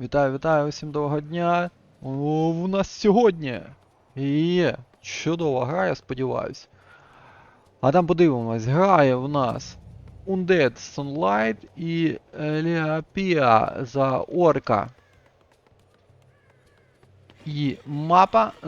Вітаю, вітаю, усім доброго дня. О, у нас сьогодні є чудова гра, я сподіваюсь. А там подивимось, грає в нас Undead Sunlight і Ліапія за орка. І мапа е,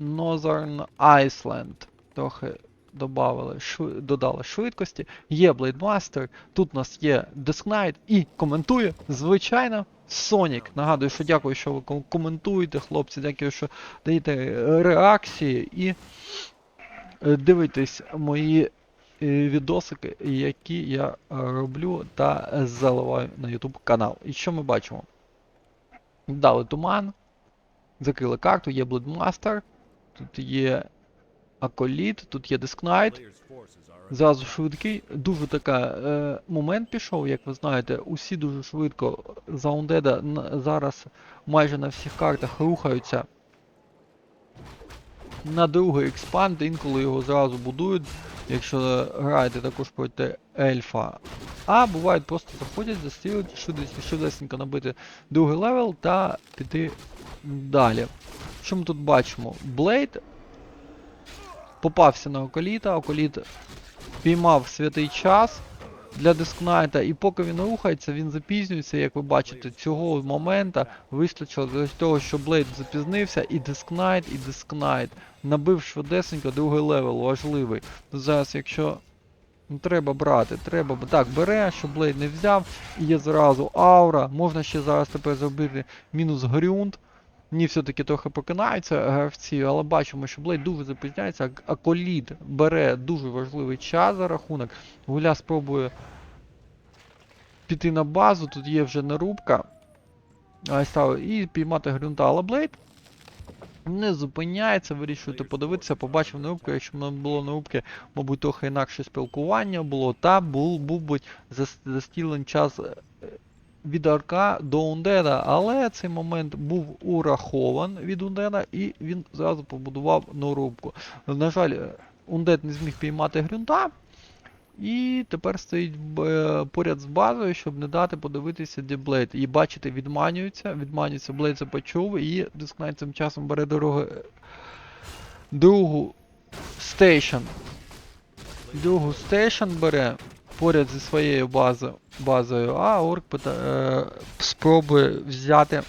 Northern Iceland. Трохи добавили, шви- додали швидкості. Є Blade Master, тут у нас є Disk Knight і коментує, звичайно, Sonic. Нагадую, що дякую, що ви коментуєте, хлопці, дякую, що даєте е, реакції і е, дивитесь мої е, відосики, які я роблю та заливаю на YouTube канал. І що ми бачимо? Дали туман, закрили карту, є Bloodmaster, тут є Аколіт, тут є Knight. Зразу швидкий, дуже така е, момент пішов, як ви знаєте, усі дуже швидко за Undead зараз майже на всіх картах рухаються на другий експанд, інколи його зразу будують, якщо граєте також проти ельфа. А бувають просто заходять, застрілити, швидко, швидесенько набити другий левел та піти далі. Що ми тут бачимо? Блейд попався на околіта, околіт піймав святий час для дискнайта, і поки він рухається, він запізнюється, як ви бачите, цього момента вистачило для того, що Блейд запізнився, і дискнайт, і дискнайт. Набив швидесенько другий левел, важливий. Зараз, якщо треба брати, треба так, бере, щоб Блейд не взяв, і є зразу аура. Можна ще зараз тепер зробити мінус грюнд. Ні, все-таки трохи покинаються гравці, але бачимо, що Блейд дуже запізняється, а- Колід бере дуже важливий час за рахунок. Гуля спробує піти на базу, тут є вже нарубка. І піймати грюнта, але Блейд не зупиняється, вирішуєте подивитися, побачив нарубку, якщо б не було нарубки, мабуть, трохи інакше спілкування було, та був, був би зас- застілен час е, від арка до Ундеда, але цей момент був урахован від Ундеда і він зразу побудував нарубку. На жаль, е, Ундед не зміг піймати грюнта. І тепер стоїть поряд з базою, щоб не дати подивитися, де Блейд. І бачите, відманюється, відманюється, Блейд це почув, і Дискнайт цим часом бере дороги, другу стейшн. Другу стейшн бере поряд зі своєю базою, базою а орк е, спробує взяти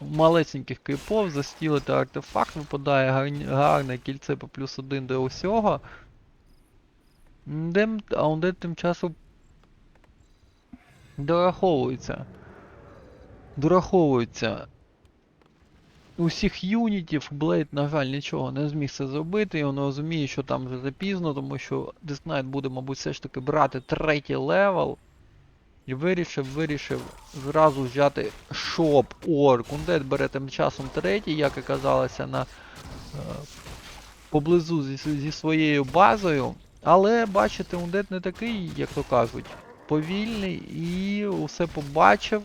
малесеньких крипов, застілити артефакт, випадає гарне кільце по плюс один до усього. Дем, а Undead тим часом дораховується. Дораховується. Усіх юнітів Блейд, на жаль, нічого не зміг це зробити, і він розуміє, що там вже запізно, тому що Knight буде, мабуть, все ж таки брати третій левел. І вирішив, вирішив зразу взяти шоп Орк. Undead бере тим часом третій, як і казалося, на, е, поблизу зі, зі своєю базою. Але бачите, Undead не такий, як то кажуть, повільний і усе побачив.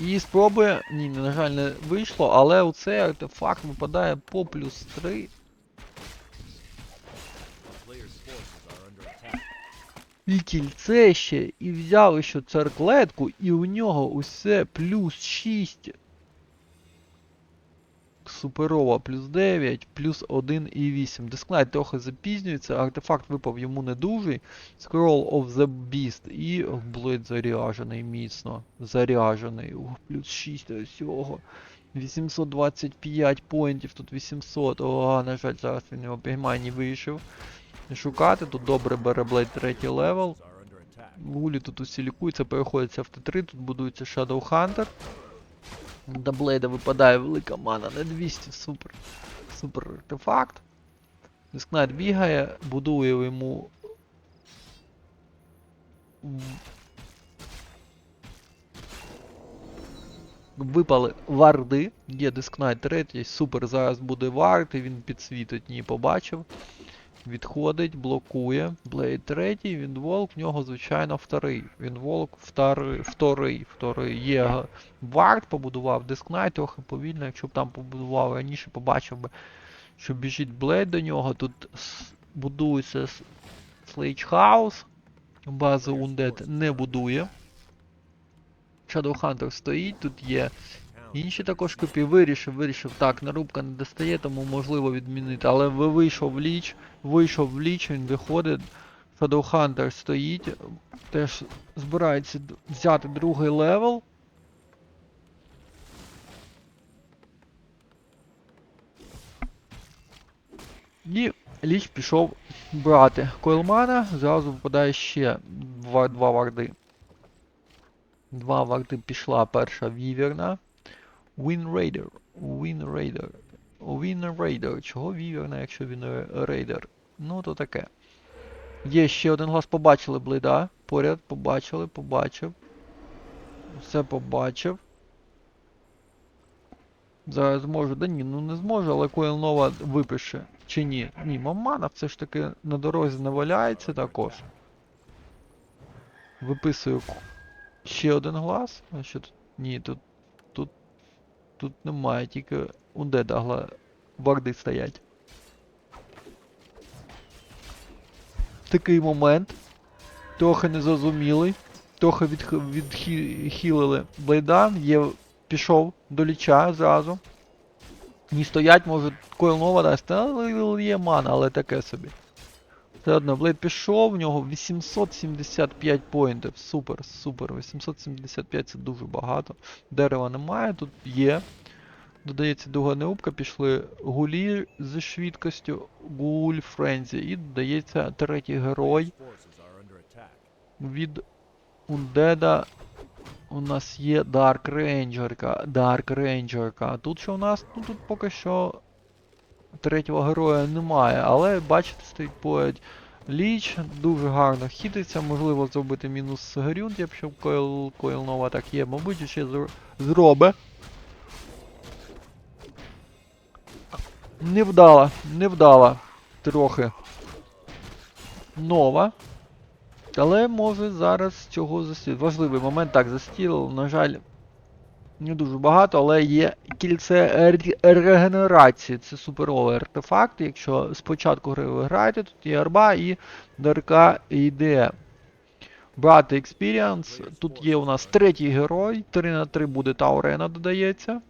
І спробує. Ні, на жаль, не вийшло, але оцей артефакт випадає по плюс 3. І кільце ще, і взяли ще церклетку, і у нього усе плюс 6. Суперова плюс 9, плюс 1 і 8. Дискнайт трохи запізнюється, артефакт випав йому не дуже. Scroll of the Beast і Блейд заряжений міцно. Заряжений. Ух, плюс 6 до всього. 825 поінтів, тут 800. О, на жаль, зараз він його піймає, не вирішив. Шукати, тут добре бере Блейд третій левел. Гулі тут усі лікуються, переходяться в Т3, тут будується Shadow Hunter. До Блейда випадає велика мана на 200, супер. Супер артефакт. Дискнайт бігає, будує йому. Випали варди. Є Дискнайт третій, супер, зараз буде вард, і він підсвітить, ні, побачив. Відходить, блокує. Блейд третій, Віндволк, в нього, звичайно, вторий. Віндволк вторий, вторий, вторий. Є вард, побудував Дискнайт, трохи повільно, якщо б там побудував раніше, побачив би, що біжить Блейд до нього. Тут будується Слейдж Хаус. Базу Undead не будує. Shadowhunter стоїть, тут є інші також копії. Вирішив, вирішив. Так, нарубка не достає, тому можливо відмінити. Але ви- вийшов в ліч, вийшов в ліч, він виходить. Shadowhunter стоїть, теж збирається взяти другий левел. І Ліч пішов брати Койлмана, зразу випадає ще два, два варди. Два варди пішла перша віверна. Win Raider. Win Raider. Win Raider. Чого віверна, якщо він ре- рейдер? Ну, то таке. Є ще один глаз, побачили блида. Поряд, побачили, побачив. Все побачив. Зараз зможу. Да ні, ну не зможу, але Койл Нова випише. Чи ні? Ні, Мамана все ж таки на дорозі не валяється також. Виписую ще один глаз. А що тут? Ні. Тут. Тут немає, тільки у деда гла... варди стоять. Такий момент. Трохи незрозумілий. Трохи відх... відхилили блейда. Є... Пішов до ліча зразу. Ні стоять, може, Койл Нова дасть, але є мана, але таке собі. Все одно, Блейд пішов, в нього 875 поінтів. Супер, супер. 875 це дуже багато. Дерева немає, тут є. Додається друга неубка, пішли гулі зі швидкістю, гуль Френзі. І додається третій герой від Ундеда. У нас є Dark Rangerка. Dark Rangerka. А тут що у нас? Ну тут поки що третього героя немає, але бачите, стоїть поряд Ліч, дуже гарно хітиться, можливо зробити мінус Грюнт, якщо Койл, Койл Нова так є, мабуть, ще зробе. Не вдала, не вдала трохи. Нова. Але може зараз цього застіл. Важливий момент, так, застіл, на жаль, не дуже багато, але є кільце регенерації. Це суперовий артефакт. Якщо спочатку гри ви граєте, тут є арба і ДРК йде. Брати Experience. Тут є у нас третій герой. 3 на 3 буде Таурена додається.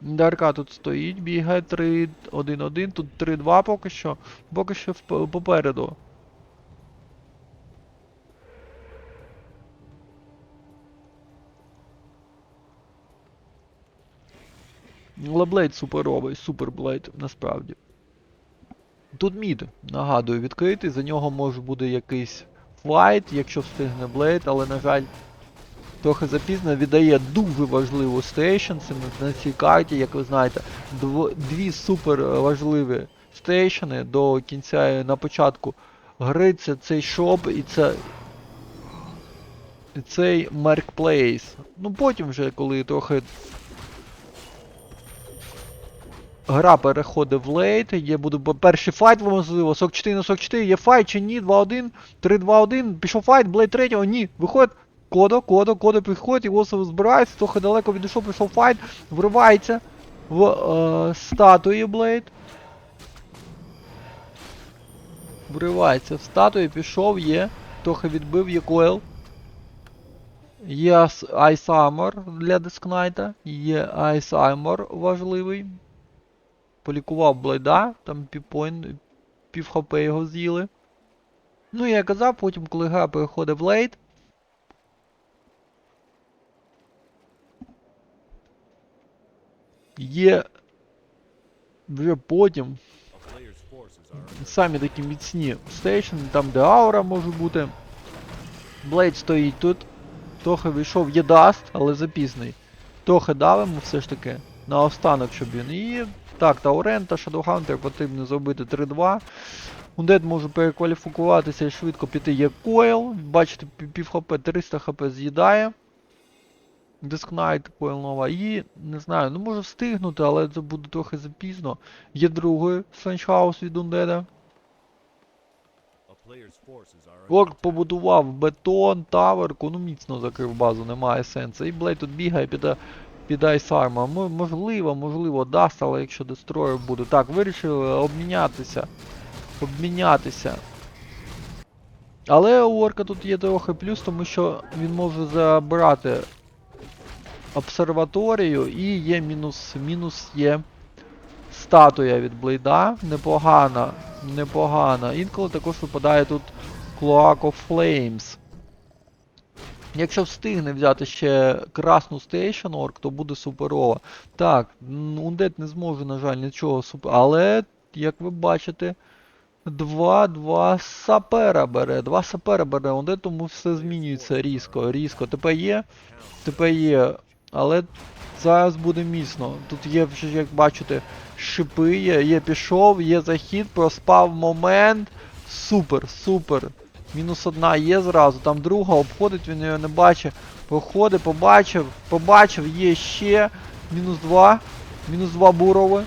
ДРК тут стоїть, бігає 3-1-1, тут 3-2 поки що. Поки що попереду. Леблейд суперовий, суперблейд, насправді. Тут мід, нагадую, відкритий, за нього може буде якийсь флайт, якщо встигне Блейд, але, на жаль, трохи запізно віддає дуже важливу стейшн на цій карті, як ви знаєте, дві супер важливі стейшни до кінця на початку гри це цей шоп і це. Цей Маркплейс. Ну потім вже, коли трохи Гра переходить в лейт, є буде перший файт, можливо, 44 на 44, є файт чи ні, 2-1, 3-2-1, пішов файт, блейд третього, ні, виходить, кодо, кодо, кодо підходить, Ігосов збирається, трохи далеко відійшов, пішов файт, вривається в е, статуї блейд. Вривається в статуї, пішов, є, трохи відбив, є койл. Є Ice Armor для Дискнайта, є Ice Armor важливий. Полікував Блейда, там півпойн, пів хп його з'їли. Ну, я казав, потім, коли гра переходить в лейт. Є вже потім самі такі міцні стейшн, там де аура може бути. Блейд стоїть тут. Трохи вийшов є даст, але запізний. Трохи давимо все ж таки на останок, щоб він. І так, Таурен та Shadowhunter потрібно зробити 3-2. Ундед може перекваліфікуватися і швидко піти є койл. Бачите, пів- хп, 300 хп з'їдає. Дискнайт, койл нова. І не знаю, ну може встигнути, але це буде трохи запізно. Є другий Сенчхаус від Ундеда. Орк побудував бетон, таверку, ну міцно закрив базу, немає сенсу. І Блейд тут бігає під, а- під Айсарма. Можливо, можливо, дасть, але якщо дестроєр буде. Так, вирішили обмінятися. Обмінятися. Але у Орка тут є трохи плюс, тому що він може забрати обсерваторію і є мінус, мінус є статуя від Блейда. Непогана, непогана. Інколи також випадає тут Cloak of Flames. Якщо встигне взяти ще красну Station Orc, то буде суперово. Так, Undead не зможе, на жаль, нічого супер. Але, як ви бачите, Два, два сапера бере, два сапера бере, Undead, тому все змінюється різко, різко. ТП є, ТП є, але зараз буде міцно. Тут є, як бачите, шипи є, є пішов, є захід, проспав момент. Супер, супер. Мінус одна є зразу, там друга обходить, він її не бачить. Проходить, побачив, побачив, є ще. Мінус два. Мінус два бурови.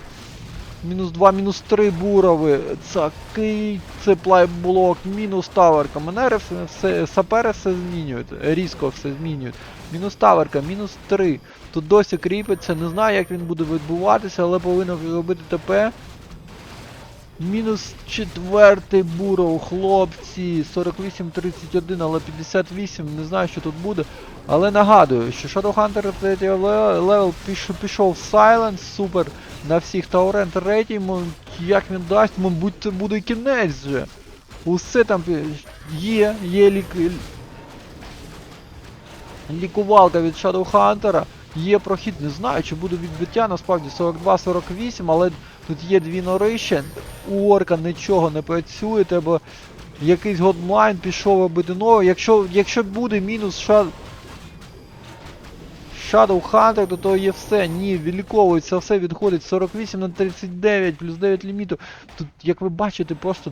Мінус 2, мінус 3 бурови. Цакий, це плайблок, мінус таверка. Манери все, сапери все змінюють. Різко все змінюють. Мінус таверка, мінус 3. Тут досі кріпиться, не знаю, як він буде відбуватися, але повинен робити ТП. Мінус четвертий буров, хлопці. 48-31, але 58, не знаю, що тут буде. Але нагадую, що Shadowhunter 3 левел пішов, в Silence, супер. На всіх Таурен третій, мо- як він дасть, мабуть, це буде кінець вже. Усе там є, є лік... лікувалка від Shadowhunter, є прохід, не знаю, чи буде відбиття, насправді 42-48, але тут є дві нори ще. У орка нічого не працює, треба якийсь годлайн пішов робити нове. Якщо, якщо буде мінус шад... Shadow Hunter, то, то є все. Ні, відліковується все, відходить 48 на 39, плюс 9 ліміту. Тут, як ви бачите, просто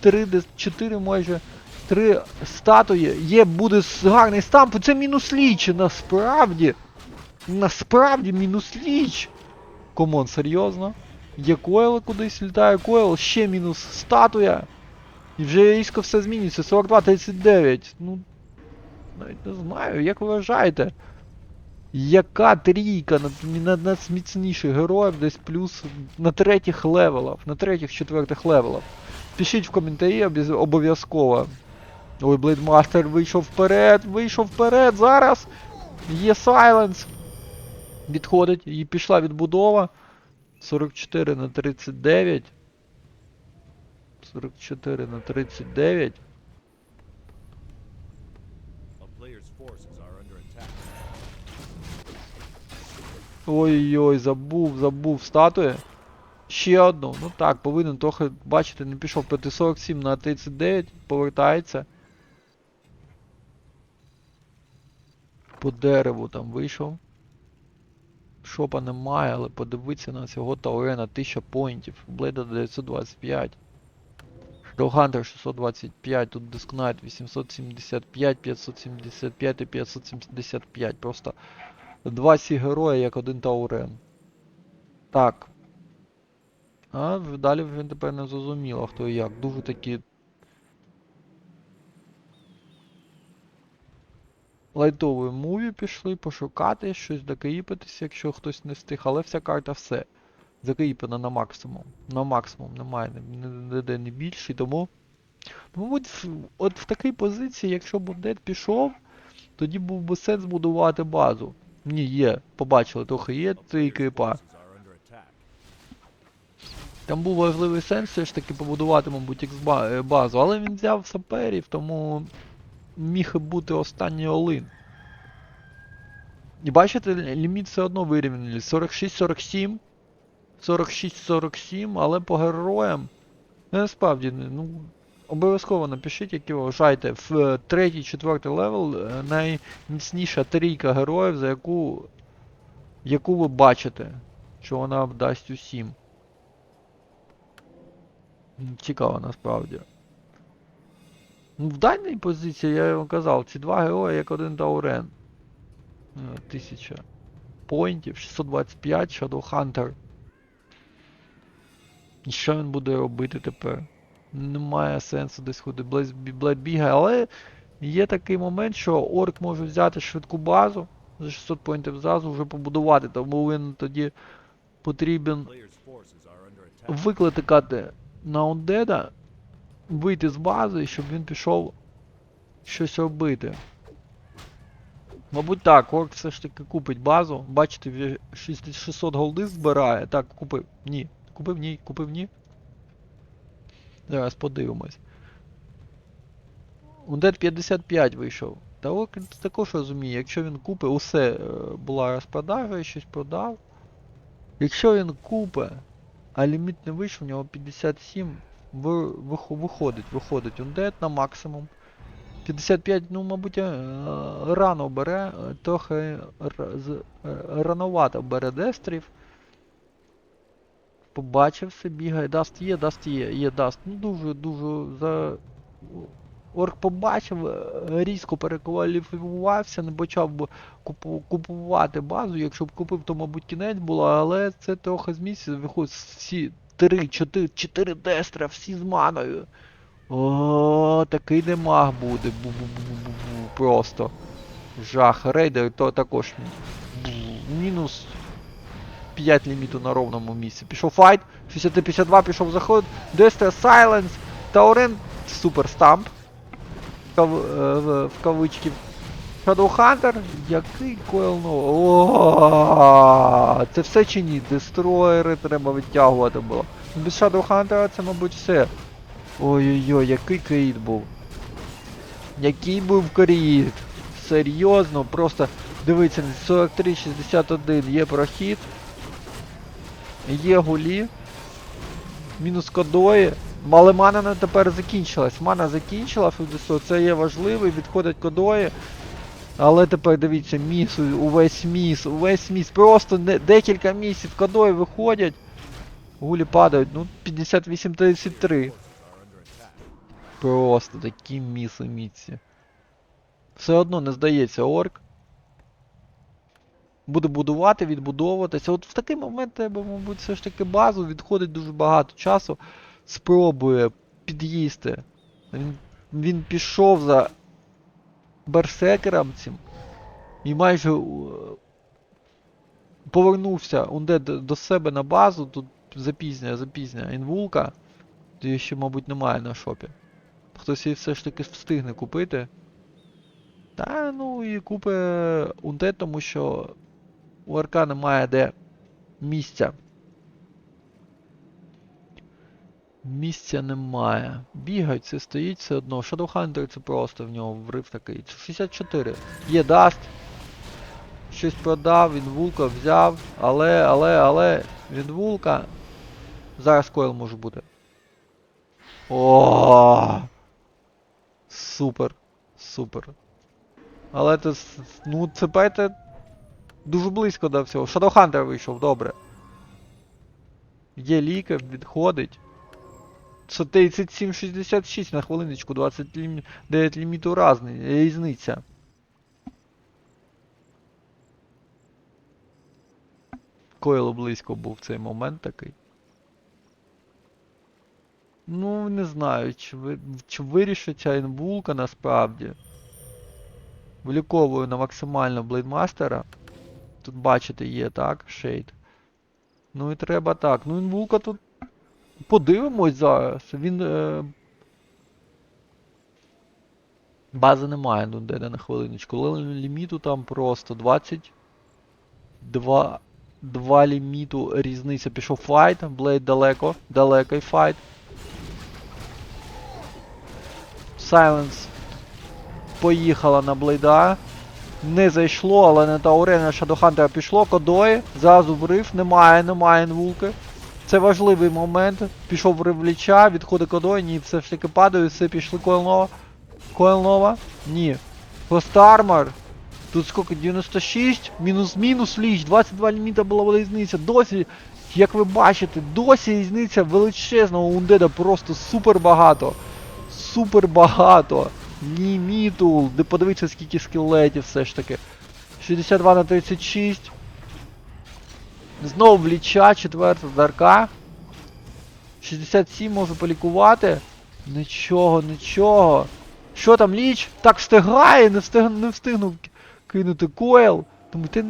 3, 4 майже 3 статуї. Є, буде гарний стамп. Це мінус ліч, насправді. Насправді мінус ліч. Комон, серйозно? Є койл кудись літає койл, ще мінус статуя. І вже різко все змінюється. 42-39. Ну. Навіть не знаю, як ви вважаєте? Яка трійка на, на, на міцніших героїв десь плюс на третіх левелах, на третіх, четвертих левелах. Пишіть в коментарі обов'язково. Ой, Блейдмастер вийшов вперед, вийшов вперед, зараз є Сайленс. Відходить, і пішла відбудова. 44 на 39. 44 на 39. A player's forces are under attack. Ой-ой, забув, забув статуї. Ще одну. Ну так, повинен трохи, бачите, не пішов проти 47 на 39, повертається. По дереву там вийшов. Шопа немає, але подивіться на цього Таурена 1000 поінтів. Блейда 925. Shadowhunter 625, тут Disc 875, 575 і 575. Просто Два сі герої, як один Таурен. Так. А далі вже тепер не зрозуміло, хто і як. Дуже такі. Лайтові муві пішли пошукати щось, докаїпатися, якщо хтось не встиг, але вся карта все. Закаїпана на максимум. На максимум немає ні- ні- ніде не більше, тому. Мабуть, от в такій позиції, якщо б Дед пішов, тоді був би сенс будувати базу. Ні, є, побачили, трохи є три кріпа. Там був важливий сенс все ж таки побудувати, мабуть, е, базу, але він взяв саперів, тому міг бути останній олин. І бачите, ліміт все одно вирівняли. 46-47. 46-47, але по героям. Ну, насправді, ну, обов'язково напишіть, які ви вважаєте, в е, третій, четвертий левел е, найміцніша трійка героїв, за яку, яку ви бачите, що вона дасть усім. Цікаво насправді. Ну, в даній позиції, я вам казав, ці два герої як один Таурен. Е, Тисяча поінтів, 625, Shadowhunter. І що він буде робити тепер? Немає сенсу десь ходити Блейд бігає, але є такий момент, що орк може взяти швидку базу за 600 поінтів зразу вже побудувати, тому він тоді потрібен викликати на Ундеда, вийти з бази, щоб він пішов щось робити. Мабуть так, Орк все ж таки купить базу. Бачите, вже 600 600 голди збирає. Так, купив. Ні. Купив ні, купив ні. Зараз подивимось. Ундет 55 вийшов. Та Орк також розуміє, якщо він купить, усе е, була розпродажа, щось продав. Якщо він купить, а ліміт не вийшов, у нього 57, ви, вихо- виходить, виходить Ундет на максимум. 55, ну, мабуть, е, рано бере, е, трохи е, рановато бере дестрів. Побачив все, бігає, даст є, даст є, є даст. Ну дуже, дуже за. Орк побачив, різко перекваліфікувався, не почав купувати базу. Якщо б купив, то, мабуть, кінець було, але це трохи з місяця виходить всі 3, 4, 4 дестра, всі з маною. О, такий демаг буде. Бу-бу-бу-бу-бу. Просто. Жах. Рейдер то також. Бу. Мінус 5 ліміту на ровному місці. Пішов файт. 60-52 пішов заход. Дестер Сайленс. Таурен. Супер стамп. Кав, е, в, в кавички. Shadowhunter. Який койл О, Це все чи ні? Дестроєри треба відтягувати було. Без Shadowhunter це, мабуть, все. Ой-ой-ой, який кріт був. Який був кріт. Серйозно, просто дивіться, 43-61 є прохід. Є гулі. Мінус кодої. Але мана тепер закінчилась. Мана закінчила, це є важливо, відходять кодої. Але тепер дивіться, міс, увесь міс, увесь міс. Просто не, декілька місів кодої виходять. Гулі падають, ну 58-33. Просто такі міси міці. Все одно не здається орк. Буде будувати, відбудовуватися. От в такий момент треба, мабуть, все ж таки базу, відходить дуже багато часу. Спробує під'їсти. Він, він пішов за берсекером цим. І майже е, повернувся Ундед до себе на базу. Тут запізня, запізня інвулка. Її ще, мабуть, немає на шопі. Хтось її все ж таки встигне купити. Та ну і купи Унте, тому що у Арка немає де місця. Місця немає. Бігають, це стоїть все одно. Shadowhunter це просто в нього врив такий. 64. Є даст. Щось продав, він вулка взяв, але, але, але, він вулка. Зараз койл може бути. О! Супер. Супер. Але це, ну, це пайте дуже близько до всього. Shadowhunter вийшов, добре. Є лікар, відходить. Це 37,66 на хвилиночку, 29 ліміту разний, різниця. Койло близько був цей момент такий. Ну, не знаю, чи, ви, чи вирішить ця інвулка насправді. Виліковую на максимально блейдмастера. Тут бачите, є так, шейд. Ну і треба так. Ну, інвулка тут. Подивимось зараз. Він. Е... Бази немає, ну де на хвилиночку. Ліміту там просто 20. 2, 2 ліміту різниця. Пішов файт. Блейд далеко. Далекий файт. Сайленс поїхала на блейда. Не зайшло, але на Таурена Шадохантера пішло. Кодої. Зразу врив. Немає, немає інвулки. Це важливий момент. Пішов врив ліча, відходить Кодой. Ні, все ж таки падає, все пішли Койлнова. Койлнова? Ні. Постармар. Тут скільки? 96, мінус-мінус ліч, 22 ліміта була різниця. Досі, як ви бачите, досі різниця величезна у Ундеда просто супер багато. Супер багато. Ліміту. Де подивіться, скільки скелетів все ж таки. 62 на 36. Знову в ліча, четверта дарка. 67 можу полікувати. Нічого, нічого. Що там ліч? Так встигає, не встиг, не встигнув кинути койл. Тому ти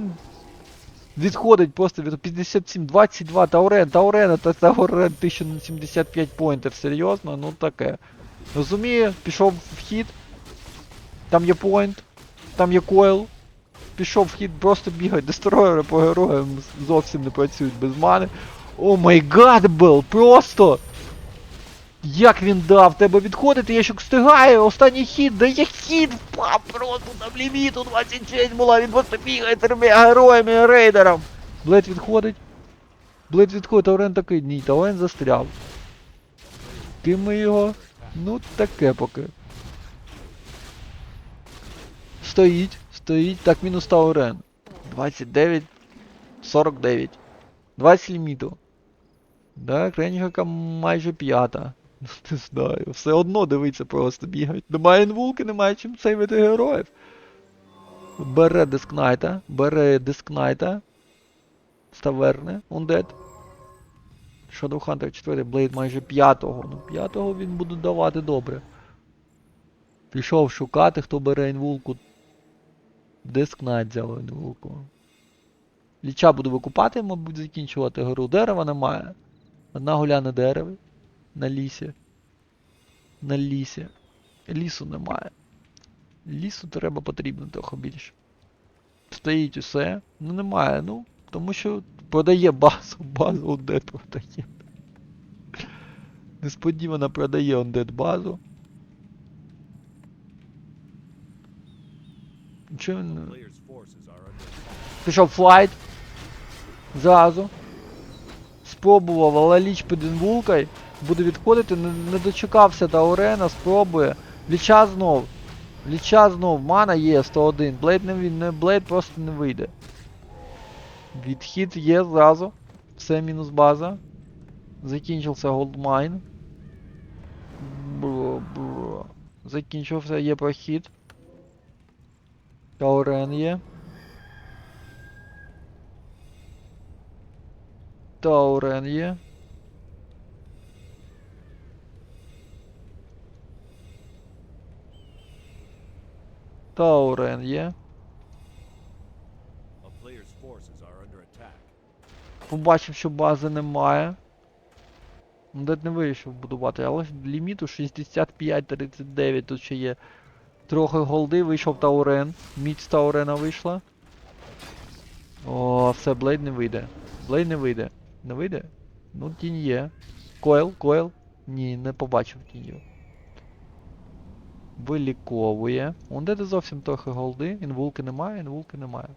відходить просто від 57, 22, Таурен, Таурена та Таурен 1075 поінтів. Серйозно? Ну таке. Розуміє, пішов в хід. Там є поінт, там є койл. Пішов в хід, просто бігають дестройери по героям зовсім не працюють без мани. О май гад, Бел, просто! Як він дав тебе відходити, я ще встигаю, останній хід, да я хід впав просто там ліміту 26 була, він просто бігає трьома героями і рейдером. Блейд відходить. Блейд відходить, Таурен такий, ні, Таурен застряв. Ким ми його? Ну таке поки. Стоїть, стоїть, так мінус Таурен. 29, 49. 20 ліміту. Да, Кренігака майже п'ята. Ну, не знаю. Все одно дивиться просто бігають. Немає інвулки, немає чим сейвити героїв. Бере дискнайта, бере дискнайта. Ставерне, Undead. Shadowhunter 4, Блейд майже п'ятого. Ну, п'ятого він буде давати добре. Пішов шукати, хто бере інвулку. Дискнайт взяв інвулку. Ліча буду викупати, мабуть, закінчувати гру. Дерева немає. Одна гуляне дерево. На лісі. На лісі. Лісу немає. Лісу треба потрібно трохи більше. Стоїть усе. Ну немає, ну. Тому що продає базу. Базу Undead продає. Несподівано продає Undead базу. Attack. Пішов флайт. Зразу. Спробував, але ліч під інвулкою. Буде відходити, не, дочекався Таурена, спробує. Ліча знов. Ліча знов. Мана є 101. Блейд не, не Блейд просто не вийде. Відхід є зразу. Все мінус база. Закінчився голдмайн. Бро, бро. Закінчився, є прохід. Таурен є. Таурен є. Таурен є. Побачив, що бази немає. Ну, де не вирішив будувати, але ліміту 65-39 тут ще є. Трохи голди, вийшов Таурен. Міць Таурена вийшла. О, все, Блейд не вийде. Блейд не вийде. Не вийде? Ну, тінь є. Койл, койл. Ні, не побачив тінью. Виліковує. Он де зовсім трохи голди. Інвулки немає, інвулки немає.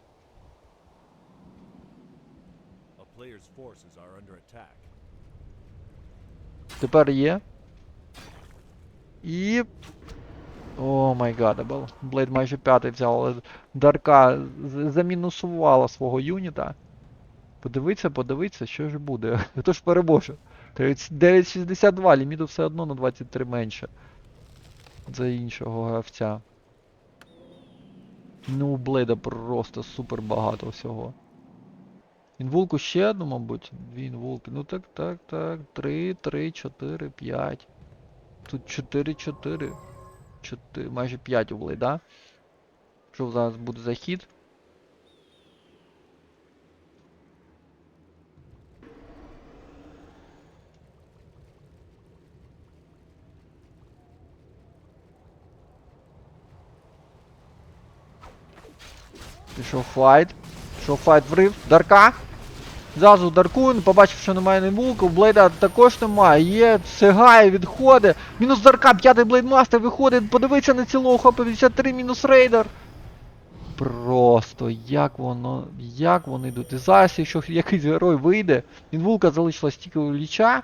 Тепер є. І. О май гадабл. Блейд майже п'ятий взяв, але Дарка замінусувала свого юніта. Подивіться, подивіться, що ж буде. Хто ж переможе? 9.62, ліміту все одно на 23 менше. За іншого гравця. Ну, у Блейда просто супер багато всього. Інвулку ще одну, мабуть. Дві інвулки. Ну так, так, так. Три, три, чотири, п'ять. Тут чотири, чотири. Чотири. Майже п'ять у Блейда. Що зараз буде захід? Пішов файт. Пішов файт врив. Дарка. Зразу Даркун, побачив, що немає невулку, Блейда також немає. Є, сигає, відходить. Мінус Дарка, п'ятий Блейдмастер виходить, подивиться на цілого, хопа 53 мінус рейдер. Просто як воно. Як вони йдуть. І зараз, якщо якийсь герой вийде, інвулка залишилась тільки у ліча.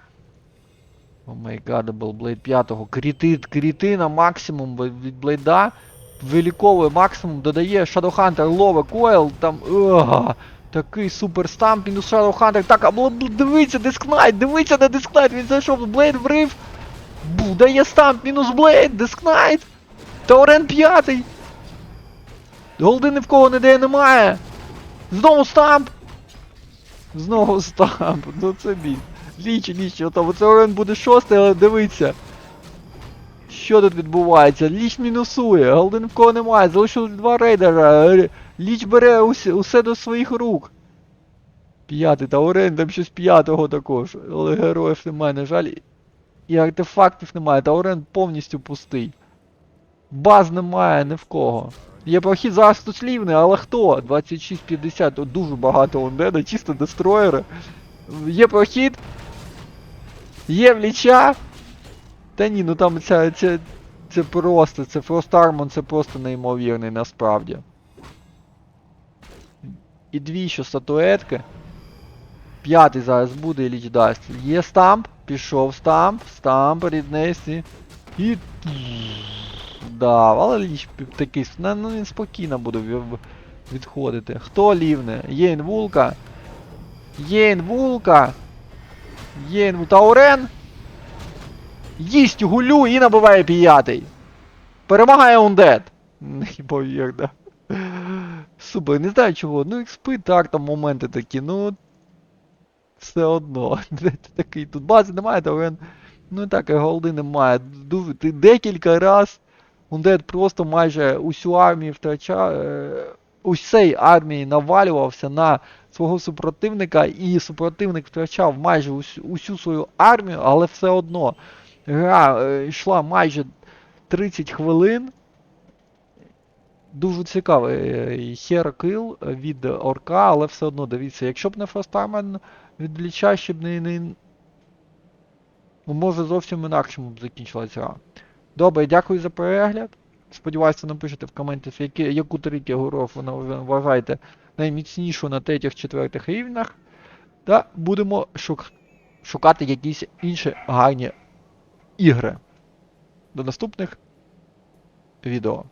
О май гадабл, Блейд 5. Кріти, кріти на максимум від Блейда. Виліковує максимум, додає Shadowhunter, лове, койл, там. Ага. Такий супер стамп, мінус Shadowhunter. Так, а дивіться, дискнайт, дивіться на дискнайт, він зайшов, Блейд врив. Бу, дає стамп, мінус Блейд, дискнайт. Таурен п'ятий. Голди ні в кого ніде немає. Знову стамп. Знову стамп. Ну це біль. Ліч, ліч, ото Таурен буде шостий, але дивіться. Що тут відбувається? Ліч мінусує, голди ні в кого немає, залишилось два рейдера. Ліч бере усе, усе до своїх рук. П'ятий, Таурен, там щось п'ятого також. Але героїв немає, на жаль. І артефактів немає, Таурен повністю пустий. Баз немає ні в кого. Є прохід зараз тут слівний, але хто? 2650, тут дуже багато ондеда, чисто дестроєри. Є прохід. Є вліча. Та ні, ну там ця, ця, це просто, це просто Армон, це просто неймовірний насправді. І дві ще статуетки. П'ятий зараз буде і ліч дасть. Є стамп, пішов стамп, стамп ріднесі. І. Да, але ліч такий, ну ну, він спокійно буде відходити. Хто лівне? Єн Вулка. Єн Вулка. Єн Таурен. Їсть гулю і набиває п'ятий. Перемагає Ундед. Неймовірно. Супер, не знаю чого. Ну, експи, так, там моменти такі, ну. Все одно. Такий тут бази немає, Таурен. Ну і так, і голди немає. Ти декілька раз Ундед просто майже усю армію втрачав. Е, усій армії навалювався на свого супротивника, і супротивник втрачав майже усю, усю свою армію, але все одно гра е, йшла майже 30 хвилин. Дуже цікавий херкил від орка, але все одно дивіться, якщо б не Фростармен від Ліча, ще б не, не. Ну, може зовсім інакшому б закінчилася гра. Добре, дякую за перегляд. Сподіваюся, напишете в коментах, які, яку трійки гуров ви вважаєте найміцнішу на третіх-четвертих рівнях. Та будемо шук... шукати якісь інші гарні ігри. До наступних відео.